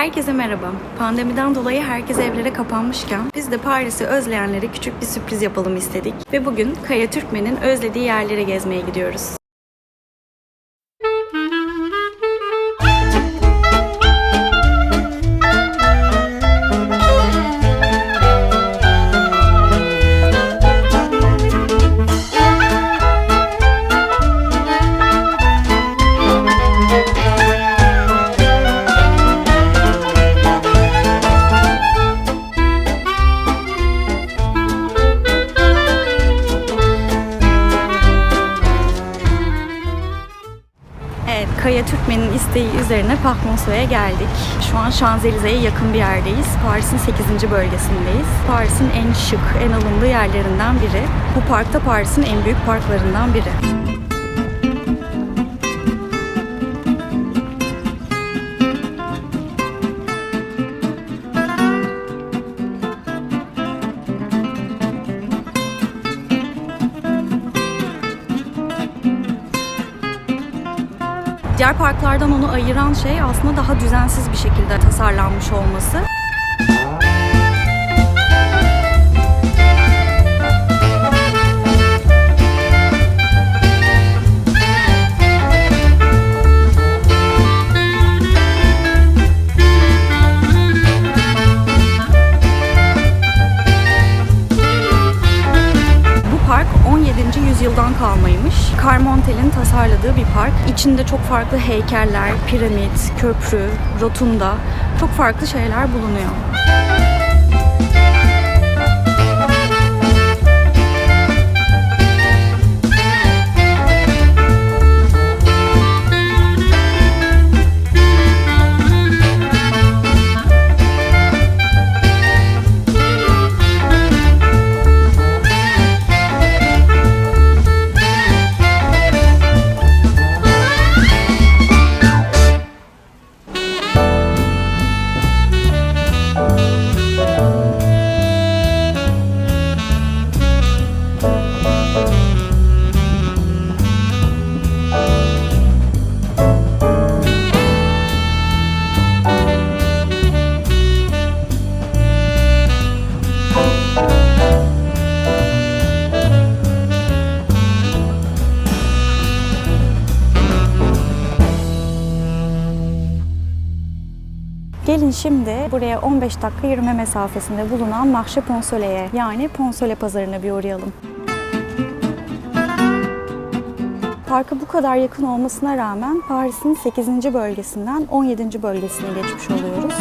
Herkese merhaba. Pandemiden dolayı herkes evlere kapanmışken biz de Paris'i özleyenlere küçük bir sürpriz yapalım istedik. Ve bugün Kaya Türkmen'in özlediği yerlere gezmeye gidiyoruz. Kaya Türkmen'in isteği üzerine Pahmonsoy'a geldik. Şu an Şanzelize'ye yakın bir yerdeyiz. Paris'in 8. bölgesindeyiz. Paris'in en şık, en alımlı yerlerinden biri. Bu park da Paris'in en büyük parklarından biri. Diğer parklardan onu ayıran şey aslında daha düzensiz bir şekilde tasarlanmış olması. Kalmaymış. Carmontel'in tasarladığı bir park. İçinde çok farklı heykeller, piramit, köprü, rotunda çok farklı şeyler bulunuyor. Gelin şimdi buraya 15 dakika yürüme mesafesinde bulunan Marché Ponsole'ye yani Ponsole pazarına bir uğrayalım. Parka bu kadar yakın olmasına rağmen Paris'in 8. bölgesinden 17. bölgesine geçmiş oluyoruz.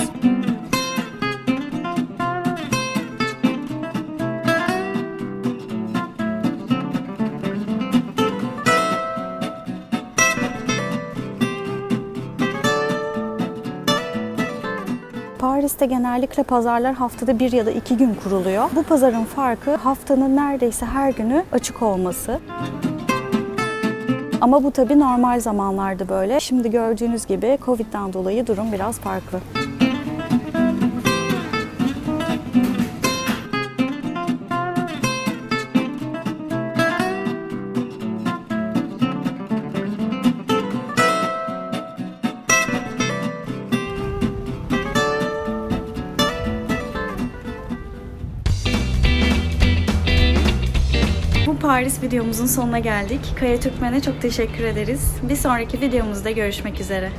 Paris'te genellikle pazarlar haftada bir ya da iki gün kuruluyor. Bu pazarın farkı haftanın neredeyse her günü açık olması. Ama bu tabii normal zamanlarda böyle. Şimdi gördüğünüz gibi Covid'den dolayı durum biraz farklı. Paris videomuzun sonuna geldik. Kaya Türkmen'e çok teşekkür ederiz. Bir sonraki videomuzda görüşmek üzere.